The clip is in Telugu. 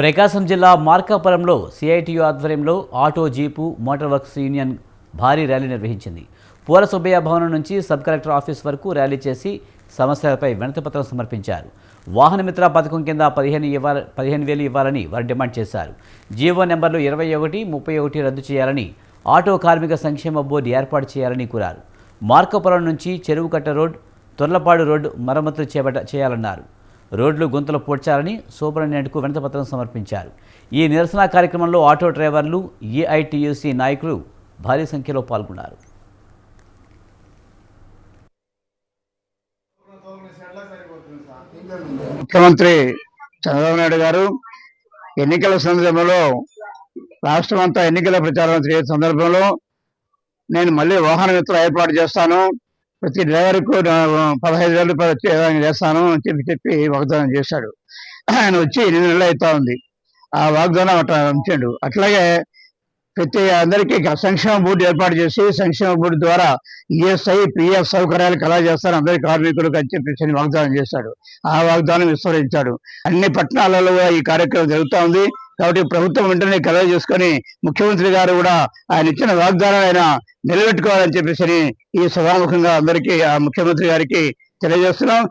ప్రకాశం జిల్లా మార్కాపురంలో సిఐటియు ఆధ్వర్యంలో auto jeep motor works union భారీ ర్యాలీ నిర్వహించింది. పూల సుబ్బయ్య భవనం నుంచి సబ్ కలెక్టర్ ఆఫీస్ వరకు ర్యాలీ చేసి సమస్యలపై వినతిపత్రం సమర్పించారు. వాహన మిత్ర పథకం కింద పదిహేను ఇవ్వాల పదిహేను వేలు ఇవ్వాలని వారు డిమాండ్ చేశారు. జీవో నెంబర్లు ఇరవై ఒకటి ముప్పై ఒకటి రద్దు చేయాలని ఆటో కార్మిక సంక్షేమ బోర్డు ఏర్పాటు చేయాలని కోరారు. మార్కాపురం నుంచి చెరువుకట్ట రోడ్ తొర్లపాడు రోడ్డు మరమ్మతులు చేపట్ట చేయాలన్నారు. రోడ్లు గుంతలు పూడ్చాలని సూపరింటెండెంట్కు వినతిపత్రం సమర్పించారు. ఈ నిరసన కార్యక్రమంలో ఆటో డ్రైవర్లు ఏఐటీయూసీ నాయకులు భారీ సంఖ్యలో పాల్గొన్నారు. ముఖ్యమంత్రి చంద్రబాబు నాయుడు గారు ఎన్నికల సందర్భంలో రాష్ట్రం అంతా ఎన్నికల ప్రచారం చేసే సందర్భంలో నేను మళ్ళీ వాహన మిత్రులు ఏర్పాటు చేస్తాను. ప్రతి డ్రైవర్కు పదహైదు వేల రూపాయలు చేస్తాను అని చెప్పి చెప్పి వాగ్దానం చేశాడు. ఆయన వచ్చి ఎనిమిది నెలలు అవుతా ఉంది. ఆ వాగ్దానం అట్లా ఉంచాడు. అట్లాగే ప్రతి అందరికీ సంక్షేమ బోర్డు ఏర్పాటు చేసి సంక్షేమ బోర్డు ద్వారా ఈఎస్ఐ పిఎఫ్ సౌకర్యాలు కలా చేస్తారు అందరి కార్మికులకు అని చెప్పేసి వాగ్దానం చేశాడు. ఆ వాగ్దానం విస్మరించాడు. అన్ని పట్టణాలలో ఈ కార్యక్రమం జరుగుతూ ఉంది. కాబట్టి ప్రభుత్వం వెంటనే కలవ చేసుకొని ముఖ్యమంత్రి గారు కూడా ఆయన ఇచ్చిన వాగ్దానం ఆయన నిలబెట్టుకోవాలని చెప్పేసి అని ఈ సభాముఖంగా అందరికీ ఆ ముఖ్యమంత్రి గారికి తెలియజేస్తున్నాం.